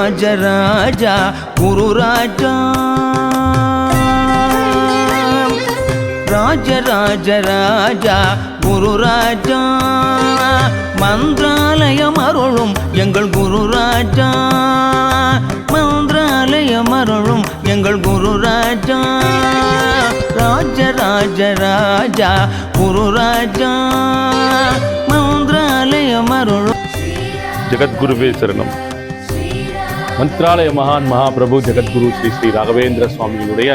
ராஜராஜா குருராஜா குரு குருராஜா மந்திராலயம் அருளும் எங்கள் குருராஜா மந்திராலயம் அருளும் எங்கள் குருராஜா ராஜராஜராஜா குருராஜா மந்திராலயம் அருளும். ஜெகத்குருவே சரணம். மந்திராலய மகான் மகாபிரபு ஜெகத்குரு ஸ்ரீ ஸ்ரீ ராகவேந்திர சுவாமிகளுடைய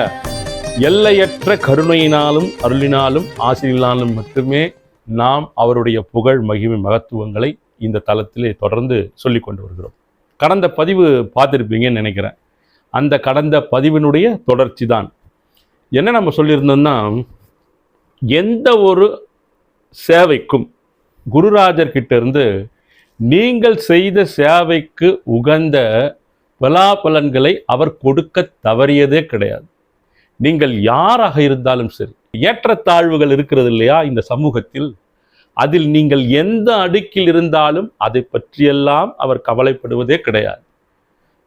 எல்லையற்ற கருணையினாலும் அருளினாலும் ஆசிரியினாலும் மட்டுமே நாம் அவருடைய புகழ் மகிமை மகத்துவங்களை இந்த தளத்திலே தொடர்ந்து சொல்லி கொண்டு வருகிறோம். கடந்த பதிவு பார்த்துருப்பீங்கன்னு நினைக்கிறேன். அந்த கடந்த பதிவினுடைய தொடர்ச்சி தான். என்ன நம்ம சொல்லியிருந்தோம்னா எந்த ஒரு சேவைக்கும் குருராஜர்கிட்ட இருந்து நீங்கள் செய்த சேவைக்கு உகந்த பலாபலன்களை அவர் கொடுக்க தவறியதே கிடையாது. நீங்கள் யாராக இருந்தாலும் சரி ஏற்றத்தாழ்வுகள் இருக்கிறது இல்லையா இந்த சமூகத்தில்? அதில் நீங்கள் எந்த அடுக்கில் இருந்தாலும் அதை பற்றியெல்லாம் அவர் கவலைப்படுவதே கிடையாது.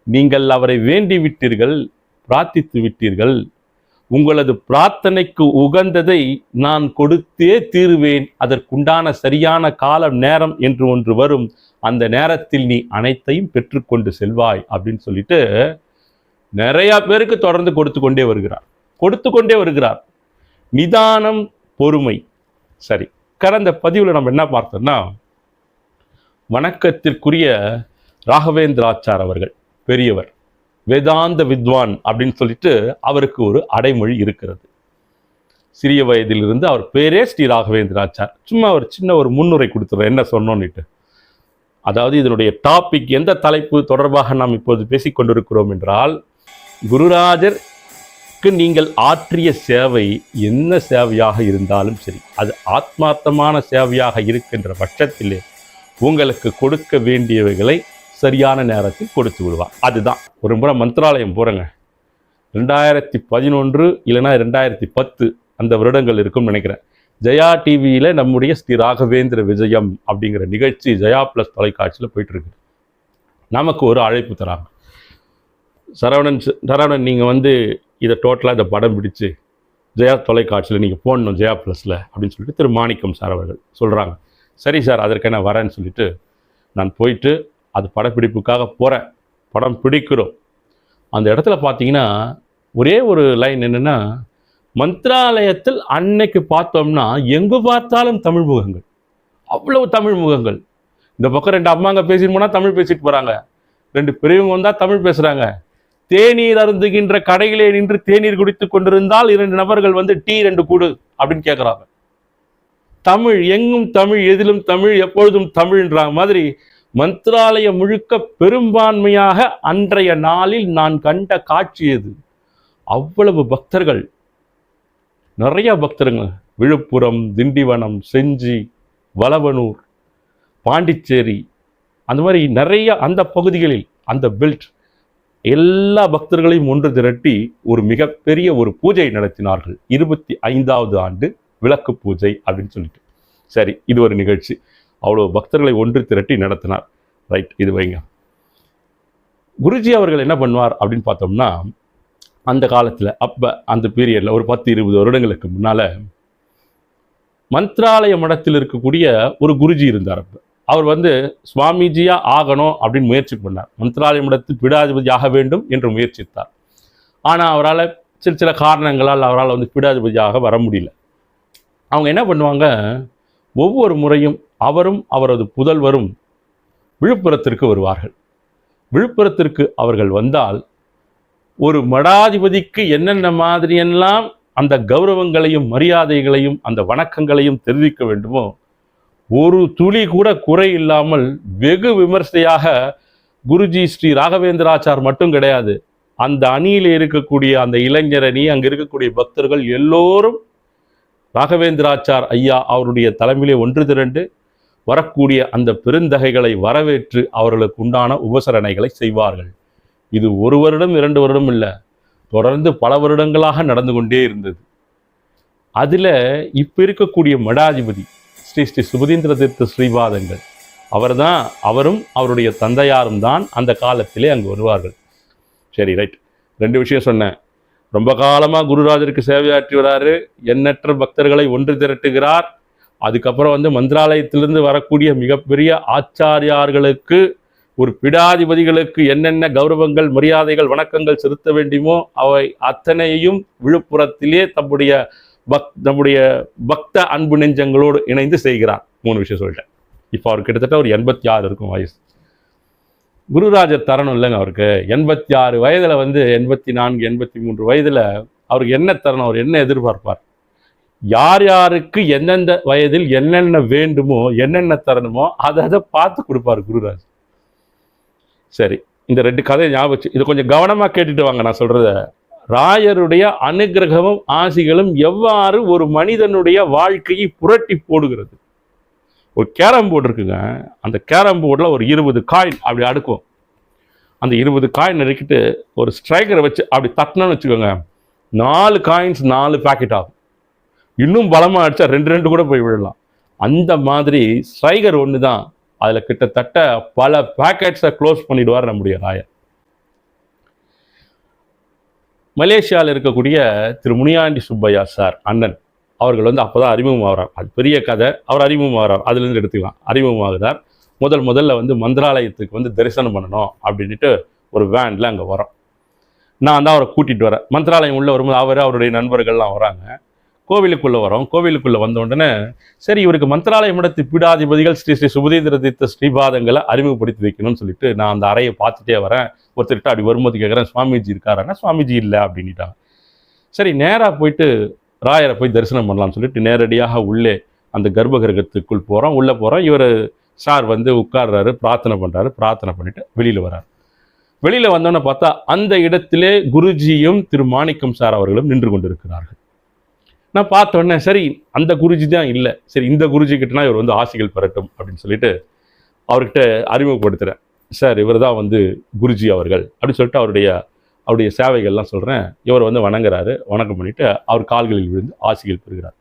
நீங்கள் அவரை வேண்டி விட்டீர்கள் பிரார்த்தித்து விட்டீர்கள் உங்களது பிரார்த்தனைக்கு உகந்ததை நான் கொடுத்தே தீருவேன். அதற்குண்டான சரியான காலம் நேரம் என்று ஒன்று வரும். அந்த நேரத்தில் நீ அனைத்தையும் பெற்றுக்கொண்டு செல்வாய் அப்படின்னு சொல்லிட்டு நிறைய பேருக்கு தொடர்ந்து கொடுத்து கொண்டே வருகிறார். கொடுத்து கொண்டே வருகிறார். நிதானம் பொறுமை. சரி கடந்த பதிவில் நம்ம என்ன பார்த்தோம்னா வணக்கத்திற்குரிய ராகவேந்திராச்சார் அவர்கள் பெரியவர். வேதாந்த வித்வான் அப்படின்னு சொல்லிட்டு அவருக்கு ஒரு அடைமொழி இருக்கிறது. சிறிய வயதிலிருந்து அவர் பேரே ஸ்ரீ ராகவேந்திராச்சார். சும்மா ஒரு சின்ன ஒரு முன்னுரை கொடுத்துறேன் என்ன சொன்னோன்னுட்டு. அதாவது இதனுடைய டாபிக் எந்த தலைப்பு தொடர்பாக நாம் இப்போது பேசிக் கொண்டிருக்கிறோம் என்றால் குருராஜருக்கு நீங்கள் ஆற்றிய சேவை என்ன சேவையாக இருந்தாலும் சரி அது ஆத்மார்த்தமான சேவையாக இருக்கின்ற பட்சத்திலே உங்களுக்கு கொடுக்க வேண்டியவைகளை சரியான நேரத்தில் கொடுத்து விடுவான். அதுதான். ஒரு முறை மந்திராலயம் போகிறேங்க ரெண்டாயிரத்தி பதினொன்று இல்லைன்னா ரெண்டாயிரத்தி பத்து அந்த வருடங்கள் இருக்கும்னு நினைக்கிறேன். ஜெயா டிவியில் நம்முடைய ஸ்ரீ ராகவேந்திர விஜயம் அப்படிங்கிற நிகழ்ச்சி ஜெயா ப்ளஸ் தொலைக்காட்சியில் போயிட்டுருக்கு. நமக்கு ஒரு அழைப்பு தராங்க. சரவணன் சரவணன் நீங்கள் வந்து இதை டோட்டலாக இந்த படம் பிடிச்சு ஜெயா தொலைக்காட்சியில் நீங்கள் போடணும் ஜெயா ப்ளஸில் அப்படின்னு சொல்லிட்டு திரு மாணிக்கம் சார் அவர்கள் சொல்கிறாங்க சரி சார் அதற்கான நான் வரேன்னு சொல்லிட்டு நான் போயிட்டு அது படப்பிடிப்புக்காக போகிறேன் படம் பிடிக்கிறோம். அந்த இடத்துல பார்த்தீங்கன்னா ஒரே ஒரு லைன் என்னென்னா மந்திராலயத்தில் அன்னைக்கு பார்த்தோம்னா எங்கு பார்த்தாலும் தமிழ் முகங்கள். அவ்வளவு தமிழ் முகங்கள். இந்த பக்கம் ரெண்டு அம்மாங்க பேசிட்டு போனால் தமிழ் பேசிட்டு போகிறாங்க ரெண்டு பெரியவங்க வந்தால் தமிழ் பேசுகிறாங்க தேநீர் அருந்துகின்ற கடையிலே நின்று தேநீர் குடித்து கொண்டிருந்தால் இரண்டு நபர்கள் வந்து டீ ரெண்டு கூடு அப்படின்னு கேட்குறாங்க தமிழ் எங்கும் தமிழ் எதிலும் தமிழ் எப்பொழுதும் தமிழ்ன்ற மாதிரி மந்திராலயம் முழுக்க பெரும்பான்மையாக அன்றைய நாளில் நான் கண்ட காட்சி இது அவ்வளவு பக்தர்கள். நிறைய பக்தர்கள். விழுப்புரம் திண்டிவனம் செஞ்சி வளவனூர் பாண்டிச்சேரி. அந்த மாதிரி நிறைய அந்த பகுதிகளில் அந்த பெல்ட் எல்லா பக்தர்களையும் ஒன்று திரட்டி ஒரு மிகப்பெரிய ஒரு பூஜை நடத்தினார்கள். இருபத்தி ஐந்தாவது ஆண்டு விளக்கு பூஜை அப்படின்னு சொல்லிட்டு. சரி இது ஒரு நிகழ்ச்சி. அவ்வளோ பக்தர்களை ஒன்று திரட்டி நடத்தினார். ரைட் இது வைங்க. குருஜி அவர்கள் என்ன பண்ணுவார் அப்படின்னு பார்த்தோம்னா அந்த காலத்தில் அப்போ அந்த பீரியடில் ஒரு பத்து இருபது வருடங்களுக்கு முன்னால் மந்த்ராலய மடத்தில் இருக்கக்கூடிய ஒரு குருஜி இருந்தார் அப்போ. அவர் வந்து சுவாமிஜியாக ஆகணும் அப்படின்னு முயற்சி பண்ணார். மந்த்ராலய மடத்தில் பீடாதிபதி ஆக வேண்டும் என்று முயற்சித்தார். ஆனால் அவரால் சில சில காரணங்களால் அவரால் வந்து பீடாதிபதியாக வர முடியல. அவங்க என்ன பண்ணுவாங்க ஒவ்வொரு முறையும் அவரும் அவரது புதல்வரும் விழுப்புரத்திற்கு வருவார்கள். விழுப்புரத்திற்கு அவர்கள் வந்தால் ஒரு மடாதிபதிக்கு என்னென்ன மாதிரியெல்லாம் அந்த கௌரவங்களையும் மரியாதைகளையும் அந்த வணக்கங்களையும் தெரிவிக்க வேண்டுமோ ஒரு துளி கூட குறை இல்லாமல் வெகு விமர்சையாக குருஜி ஸ்ரீ ராகவேந்திராச்சார் மட்டும் கிடையாது அந்த அணியில் இருக்கக்கூடிய அந்த இளைஞர் அணி அங்கே இருக்கக்கூடிய பக்தர்கள் எல்லோரும் ராகவேந்திராச்சார் ஐயா அவருடைய தலைமையிலே ஒன்று திரண்டு வரக்கூடிய அந்த பெருந்தகைகளை வரவேற்று அவர்களுக்கு உண்டான உபசரணைகளை செய்வார்கள். இது ஒரு வருடம் இரண்டு வருடம் இல்லை தொடர்ந்து பல வருடங்களாக நடந்து கொண்டே இருந்தது. அதில் இப்போ இருக்கக்கூடிய மடாதிபதி ஸ்ரீ ஸ்ரீ சுபதீந்திர தீர்த்த ஸ்ரீபாதங்கள் அவர்தான் அவரும் அவருடைய தந்தையாரும் தான் அந்த காலத்திலே அங்கு வருவார்கள். சரி ரைட். ரெண்டு விஷயம் சொன்னேன். ரொம்ப காலமாக குருராஜருக்கு சேவையாற்றி வராரு. எண்ணற்ற பக்தர்களை ஒன்று திரட்டுகிறார். அதுக்கப்புறம் வந்து மந்திராலயத்திலிருந்து வரக்கூடிய மிகப்பெரிய ஆச்சாரியார்களுக்கு ஒரு பிடாதிபதிகளுக்கு என்னென்ன கௌரவங்கள் மரியாதைகள் வணக்கங்கள் செலுத்த வேண்டுமோ அவை அத்தனையும் விழுப்புரத்திலே தம்முடைய பக் நம்முடைய பக்த அன்பு நெஞ்சங்களோடு இணைந்து செய்கிறார். மூணு விஷயம் சொல்லிட்டேன். இப்போ அவர் கிட்டத்தட்ட ஒரு எண்பத்தி ஆறு இருக்கும் வயசு. குருராஜர் தரணும் இல்லைங்க அவருக்கு. எண்பத்தி ஆறு வயதில் வந்து எண்பத்தி நான்கு எண்பத்தி மூன்று வயதில் அவருக்கு என்ன தரணும் அவர் என்ன எதிர்பார்ப்பார்? யார் யாருக்கு எந்தெந்த வயதில் என்னென்ன வேண்டுமோ என்னென்ன தரணுமோ அதை அதை பார்த்து கொடுப்பார் குருராஜ். சரி இந்த ரெண்டு கதையை ஞாபகம் இதை கொஞ்சம் கவனமாக கேட்டுட்டு வாங்க நான் சொல்கிறத ராயருடைய அனுகிரகமும் ஆசிகளும் எவ்வாறு ஒரு மனிதனுடைய வாழ்க்கையை புரட்டி போடுகிறது? ஒரு கேரம் போர்டு இருக்குங்க. அந்த கேரம் போர்டில் ஒரு இருபது காயின் அப்படி அடுக்கும். அந்த இருபது காயின் நறுக்கிட்டு ஒரு ஸ்ட்ரைக்கரை வச்சு அப்படி தட்டினோன்னு வச்சுக்கோங்க. நாலு காயின்ஸ் நாலு பேக்கெட் ஆகும். இன்னும் பலமாக அடிச்சா ரெண்டு ரெண்டு கூட போய் விழலாம். அந்த மாதிரி ஸ்ட்ரைகர் ஒன்று தான் அதில் கிட்டத்தட்ட பல பேக்கெட்ஸை க்ளோஸ் பண்ணிடுவார் நம்முடைய ராயர். மலேசியாவில் இருக்கக்கூடிய திரு முனியாண்டி சுப்பையா சார் அண்ணன். அவர்கள் வந்து அப்போ தான் அறிமுகமாகிறார் அது பெரிய கதை. அவர் அறிமுகமாகிறார் அதுலேருந்து எடுத்துக்கலாம். அறிமுகமாகிறார் முதல் முதல்ல வந்து மந்திராலயத்துக்கு வந்து தரிசனம் பண்ணணும் அப்படின்ட்டு ஒரு வேனில் அங்கே வரோம் நான் தான் அவரை கூட்டிகிட்டு வரேன். மந்திராலயம் உள்ளே வரும்போது அவர் அவருடைய நண்பர்கள்லாம் வராங்க. கோவிலுக்குள்ளே வரோம். கோவிலுக்குள்ளே வந்த உடனே சரி இவருக்கு மந்திராலய மடத்து பீடாதிபதிகள் ஸ்ரீ ஸ்ரீ சுபதீந்திர தீர்த்த ஸ்ரீபாதங்களை அறிமுகப்படுத்தி வைக்கணும்னு சொல்லிட்டு நான் அந்த அறையை பார்த்துட்டே வரேன். ஒருத்தர்கிட்ட அப்படி வரும்போது கேட்குறேன் சுவாமிஜி இருக்காருன்னா சுவாமிஜி இல்லை அப்படின்ட்டாங்க சரி நேராக போயிட்டு ராயரை போய் தரிசனம் பண்ணலாம்னு சொல்லிட்டு நேரடியாக உள்ளே அந்த கர்ப்பகிரகத்துக்குள் போகிறோம் உள்ளே போகிறோம் இவர் சார் வந்து உட்கார்றாரு பிரார்த்தனை பண்ணுறாரு பிரார்த்தனை பண்ணிவிட்டு வெளியில் வரார் வெளியில் வந்தோன்னே பார்த்தா அந்த இடத்திலே குருஜியும் திரு மாணிக்கம் சார் அவர்களும் நின்று கொண்டிருக்கிறார்கள். நான் பார்த்த உடனே சரி அந்த குருஜி தான் இல்லை. சரி இந்த குருஜி கிட்டனா இவர் வந்து ஆசிகள் பெறட்டும் அப்படின்னு சொல்லிட்டு அவர்கிட்ட அறிமுகப்படுத்துகிறேன் சார் இவர் தான் வந்து குருஜி அவர்கள் அப்படின்னு சொல்லிட்டு அவருடைய அவருடைய சேவைகள்லாம் சொல்கிறேன் இவர் வந்து வணங்குறாரு. வணக்கம் பண்ணிட்டு அவர் கால்களில் விழுந்து ஆசிகள் பெறுகிறார்.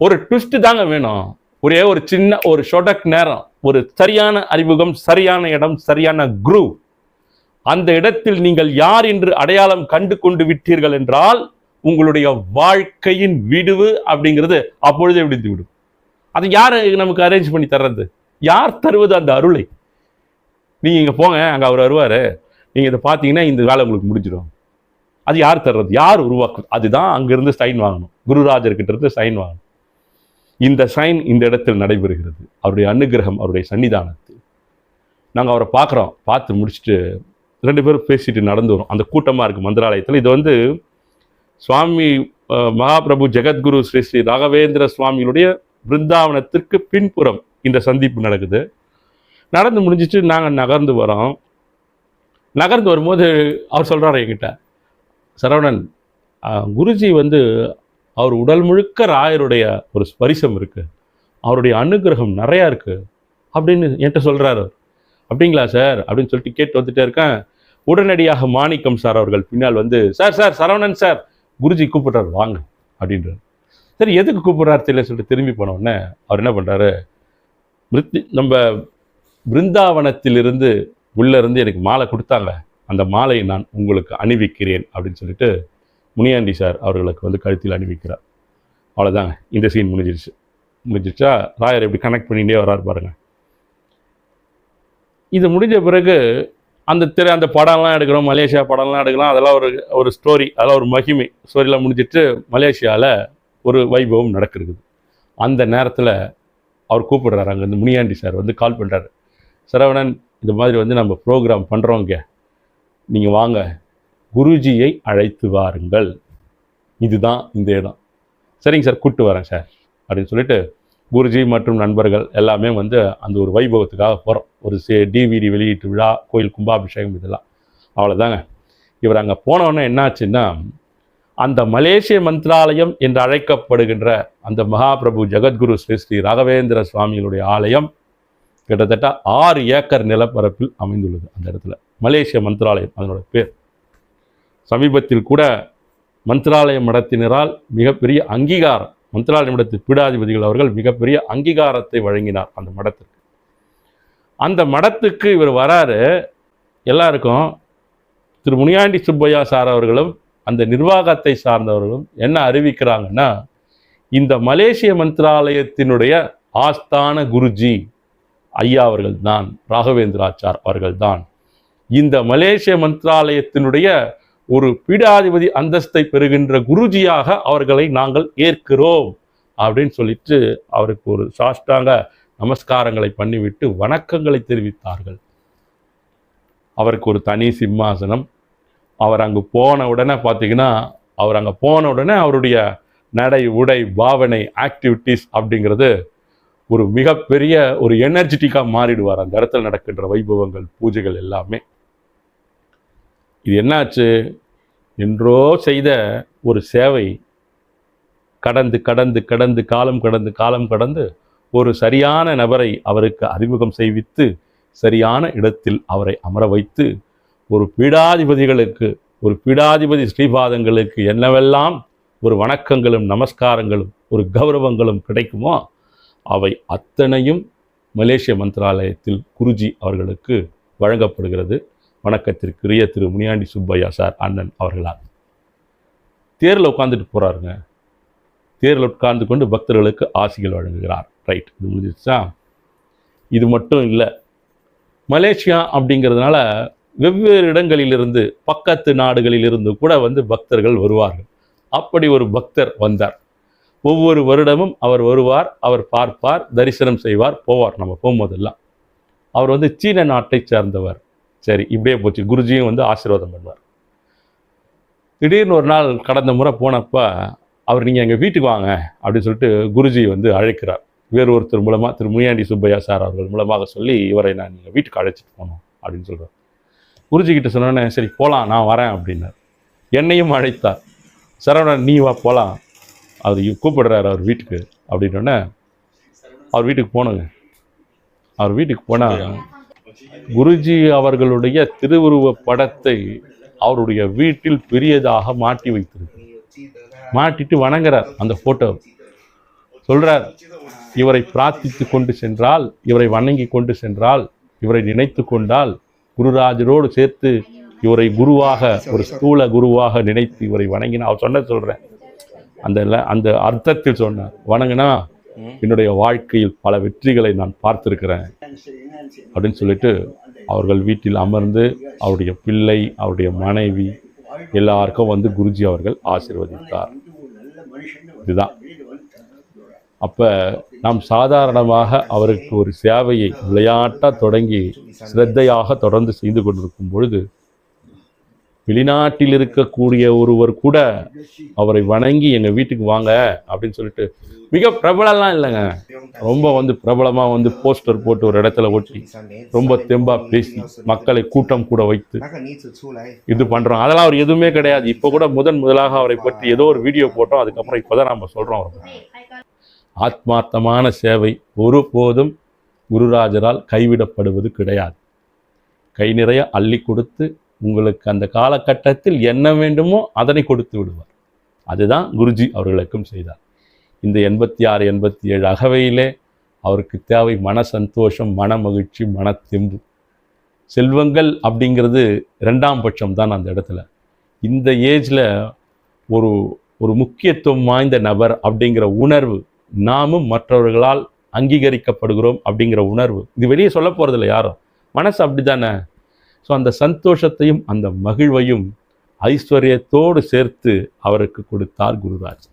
ஒரு ட்விஸ்ட்டு தாங்க வேணும். ஒரே ஒரு சின்ன ஒரு ஷொடக் நேரம் ஒரு சரியான அறிமுகம் சரியான இடம் சரியான குரூ. அந்த இடத்தில் நீங்கள் யார் என்று அடையாளம் கண்டு கொண்டு விட்டீர்கள் என்றால் உங்களுடைய வாழ்க்கையின் விடுவு அப்படிங்கிறது அப்பொழுதே விடுத்து விடும். அது யார் நமக்கு அரேஞ்ச் பண்ணி தர்றது? யார் தருவது அந்த அருளை? நீங்கள் இங்கே போங்க அங்கே அவர் வருவார். நீங்கள் இதை பார்த்தீங்கன்னா இந்த வேலை உங்களுக்கு முடிஞ்சிடும். அது யார் தர்றது? யார் உருவாக்குது அதுதான் அங்கேருந்து சைன் வாங்கணும். குருராஜர்கிட்ட இருந்து சைன் வாங்கணும். இந்த சைன் இந்த இடத்தில் நடைபெறுகிறது. அவருடைய அனுகிரகம் அவருடைய சன்னிதானத்தில். நாங்கள் அவரை பார்க்குறோம். பார்த்து முடிச்சுட்டு ரெண்டு பேரும் பேசிட்டு நடந்து வரோம். அந்த கூட்டமாக இருக்குது மந்திராலயத்தில். இது வந்து சுவாமி மகாபிரபு ஜெகத்குரு ஸ்ரீ ஸ்ரீ ராகவேந்திர சுவாமிகளுடைய பிருந்தாவனத்திற்கு பின்புறம் இந்த சந்திப்பு நடக்குது. நடந்து முடிஞ்சிட்டு நாங்கள் நகர்ந்து வரோம். நகர்ந்து வரும்போது அவர் சொல்கிறாரு என்கிட்ட சரவணன் குருஜி வந்து அவர் உடல் முழுக்க ராயருடைய ஒரு ஸ்பரிசம் இருக்குது அவருடைய அனுகிரகம் நிறையா இருக்குது அப்படின்னு என்கிட்ட சொல்கிறாரு அப்படிங்களா சார்? அப்படின்னு சொல்லிட்டு கேட்டு வந்துட்டே இருக்கேன். உடனடியாக மாணிக்கம் சார் அவர்கள் பின்னால் வந்து sir sir Saravanan sir Guruji கூப்பிட்றாரு வாங்க அப்படின்றார். சரி எதுக்கு கூப்பிட்றாரு தெரியல சொல்லிட்டு திரும்பி போனோடனே அவர் என்ன பண்ணுறாரு மிருத்தி நம்ம பிருந்தாவனத்திலிருந்து உள்ளேருந்து எனக்கு மாலை கொடுத்தாங்க. அந்த மாலையை நான் உங்களுக்கு அணிவிக்கிறேன் அப்படின்னு சொல்லிட்டு முனியாண்டி சார் அவர்களுக்கு வந்து கழுத்தில் அணிவிக்கிறார். அவ்வளோதாங்க இந்த சீன் முடிஞ்சிருச்சு. முடிஞ்சிருச்சா? ராயர் எப்படி கனெக்ட் பண்ணிகிட்டே வராரு பாருங்கள் இது முடிஞ்ச பிறகு அந்த திரை அந்த படம்லாம் எடுக்கிறோம் மலேசியா படம்லாம் எடுக்கலாம். அதெல்லாம் ஒரு ஒரு ஸ்டோரி அதெல்லாம் ஒரு மகிமை. ஸ்டோரியில் முடிஞ்சிட்டு மலேசியாவில் ஒரு வைபவம் நடக்கிறது. அந்த நேரத்தில் அவர் கூப்பிடுறாரு. அங்கேருந்து முனியாண்டி சார் வந்து கால் பண்ணுறாரு சரவணன் இந்த மாதிரி வந்து நம்ம ப்ரோக்ராம் பண்ணுறோங்க நீங்கள் வாங்க. குருஜியை அழைத்து வாருங்கள். இதுதான் இந்த இடம் சரிங்க சார் கூப்பிட்டு வரேன் சார். அப்படின்னு சொல்லிட்டு குருஜி மற்றும் நண்பர்கள் எல்லாமே வந்து அந்த ஒரு வைபவத்துக்காக போகிறோம் ஒரு சே டிவிடி வெளியீட்டு விழா கோயில் கும்பாபிஷேகம் இதெல்லாம். அவ்வளோதாங்க இவர் அங்கே போனோன்னே என்னாச்சுன்னா அந்த மலேசிய மந்திராலயம் என்று அழைக்கப்படுகின்ற அந்த மகாபிரபு ஜெகத்குரு ஸ்ரீ ஸ்ரீ ராகவேந்திர சுவாமிகளுடைய ஆலயம் கிட்டத்தட்ட ஆறு ஏக்கர் நிலப்பரப்பில் அமைந்துள்ளது அந்த இடத்துல. மலேசிய மந்திராலயம் அதனோட பேர். சமீபத்தில் கூட மந்திராலய மடத்தினரால் மிகப்பெரிய அங்கீகாரம் மந்திராலய மடத்து பீடாதிபதிகள் அவர்கள் மிகப்பெரிய அங்கீகாரத்தை வழங்கினார் அந்த மடத்திற்கு. அந்த மடத்துக்கு இவர் வராரு எல்லாருக்கும் திரு முனியாண்டி சுப்பையா சார் அவர்களும் அந்த நிர்வாகத்தை சார்ந்தவர்களும் என்ன அறிவிக்கிறாங்கன்னா இந்த மலேசிய மந்திராலயத்தினுடைய ஆஸ்தான குருஜி ஐயா அவர்கள் தான் ராகவேந்திராச்சார் அவர்கள்தான். இந்த மலேசிய மந்திராலயத்தினுடைய ஒரு பீடாதிபதி அந்தஸ்தை பெறுகின்ற குருஜியாக அவர்களை நாங்கள் ஏற்கிறோம் அப்படின்னு சொல்லிட்டு அவருக்கு ஒரு சாஷ்டாங்க நமஸ்காரங்களை பண்ணிவிட்டு வணக்கங்களை தெரிவித்தார்கள். அவருக்கு ஒரு தனி சிம்மாசனம். அவர் அங்கு போன உடனே பார்த்தீங்கன்னா அவர் அங்கே போன உடனே அவருடைய நடை உடை பாவனை ஆக்டிவிட்டீஸ் அப்படிங்கிறது ஒரு மிகப்பெரிய ஒரு எனர்ஜெட்டிக்காக மாறிடுவார். அந்த இடத்துல நடக்கின்ற வைபவங்கள் பூஜைகள் எல்லாமே. இது என்னாச்சு? என்றோ செய்த ஒரு சேவை கடந்து கடந்து கடந்து காலம் கடந்து காலம் கடந்து ஒரு சரியான நபரை அவருக்கு அறிமுகம் செய்வித்து சரியான இடத்தில் அவரை அமர வைத்து ஒரு பீடாதிபதிகளுக்கு ஒரு பீடாதிபதி ஸ்ரீபாதங்களுக்கு என்னவெல்லாம் ஒரு வணக்கங்களும் நமஸ்காரங்களும் ஒரு கௌரவங்களும் கிடைக்குமோ அவை அத்தனையும் மலேசிய மந்திராலயத்தில் குருஜி அவர்களுக்கு வழங்கப்படுகிறது. வணக்கத்திற்குரிய திரு முனியாண்டி சுப்பையா சார் அண்ணன் அவர்களால். தேரில் உட்காந்துட்டு போகிறாருங்க தேரில் உட்கார்ந்து கொண்டு பக்தர்களுக்கு ஆசிகள் வழங்குகிறார். ரைட் இது முடிஞ்சிச்சா இது மட்டும் இல்லை. மலேசியா அப்படிங்கிறதுனால வெவ்வேறு இடங்களிலிருந்து பக்கத்து நாடுகளிலிருந்து கூட வந்து பக்தர்கள் வருவார்கள். அப்படி ஒரு பக்தர் வந்தார். ஒவ்வொரு வருடமும் அவர் வருவார் அவர் பார்ப்பார் தரிசனம் செய்வார் போவார். நம்ம போகும்போதெல்லாம். அவர் வந்து சீன நாட்டை சேர்ந்தவர். சரி இப்படியே போச்சு. குருஜியும் வந்து ஆசீர்வாதம் பண்ணுவார். திடீர்னு ஒரு நாள் கடந்த முறை போனப்போ அவர் நீங்கள் எங்கள் வீட்டுக்கு வாங்க அப்படின்னு சொல்லிட்டு குருஜி வந்து அழைக்கிறார். வேறு ஒருத்தர் மூலமாக திரு முனியாண்டி சுப்பையா சார் அவர்கள் மூலமாக சொல்லி இவரை நான் நீங்கள் வீட்டுக்கு அழைச்சிட்டு போகணும் அப்படின்னு சொல்கிறார் குருஜிக்கிட்ட சொன்னோன்னே சரி போகலாம் நான் வரேன் அப்படின்னார். என்னையும் அழைத்தார். சரவணன் நீ வா போகலாம் அவர் கூப்பிடுறாரு அவர் வீட்டுக்கு அப்படின்னோடனே அவர் வீட்டுக்கு போனோங்க. அவர் வீட்டுக்கு போனால் குருஜி அவர்களுடைய திருவுருவ படத்தை அவருடைய வீட்டில் பெரியதாக மாட்டி வைத்திருக்கு மாட்டிட்டு வணங்குறார் அந்த ஃபோட்டோ சொல்கிறார் இவரை பிரார்த்தித்து கொண்டு சென்றால் இவரை வணங்கி கொண்டு சென்றால் இவரை நினைத்து கொண்டால் குருராஜரோடு சேர்த்து இவரை குருவாக ஒரு ஸ்தூல குருவாக நினைத்து இவரை வணங்கினா அவர் சொன்ன சொல்கிறேன் அந்த அந்த அர்த்தத்தில் சொன்னார். வணங்கினா என்னுடைய வாழ்க்கையில் பல வெற்றிகளை நான் பார்த்துருக்கிறேன். அப்படின்னு சொல்லிட்டு அவர்கள் வீட்டில் அமர்ந்து அவருடைய பிள்ளை அவருடைய மனைவி எல்லாருக்கும் வந்து குருஜி அவர்கள் ஆசிர்வதித்தார். இதுதான். அப்போ நாம் சாதாரணமாக அவருக்கு ஒரு சேவையை விளையாட்டாக தொடங்கி சிரத்தையாக தொடர்ந்து செய்து கொண்டிருக்கும் பொழுது வெளிநாட்டில் இருக்கக்கூடிய ஒருவர் கூட அவரை வணங்கி எங்கள் வீட்டுக்கு வாங்க அப்படின்னு சொல்லிட்டு மிக பிரபலம்லாம் இல்லைங்க. ரொம்ப வந்து பிரபலமாக வந்து போஸ்டர் போட்டு ஒரு இடத்துல ஒட்டி ரொம்ப தெம்பாக பேசி மக்களை கூட்டம் கூட வைத்து இது பண்ணுறோம் அதெல்லாம் அவர் எதுவுமே கிடையாது. இப்போ கூட முதன் முதலாக அவரை பற்றி ஏதோ ஒரு வீடியோ போட்டோம். அதுக்கப்புறம் இப்போ தான் நம்ம சொல்கிறோம் அவர் ஆத்மார்த்தமான சேவை ஒருபோதும் குருராஜரால் கைவிடப்படுவது கிடையாது. கை நிறைய அள்ளி கொடுத்து உங்களுக்கு அந்த காலகட்டத்தில் என்ன வேண்டுமோ அதனை கொடுத்து விடுவார். அதுதான் குருஜி அவர்களுக்கும் செய்தார். இந்த எண்பத்தி ஆறு எண்பத்தி ஏழு அகவையிலே அவருக்கு தேவை மன சந்தோஷம் மன மகிழ்ச்சி மன தெம்பு. செல்வங்கள் அப்படிங்கிறது ரெண்டாம் பட்சம் தான் அந்த இடத்துல. இந்த ஏஜில் ஒரு ஒரு முக்கியத்துவம் வாய்ந்த நபர் அப்படிங்கிற உணர்வு நாமும் மற்றவர்களால் அங்கீகரிக்கப்படுகிறோம் அப்படிங்கிற உணர்வு. இது வெளியே சொல்ல போகிறதில்ல யாரும். மனசு அப்படிதானே ஸோ அந்த சந்தோஷத்தையும் அந்த மகிழ்வையும் ஐஸ்வர்யத்தோடு சேர்த்து அவருக்கு கொடுத்தார் குருராஜ்.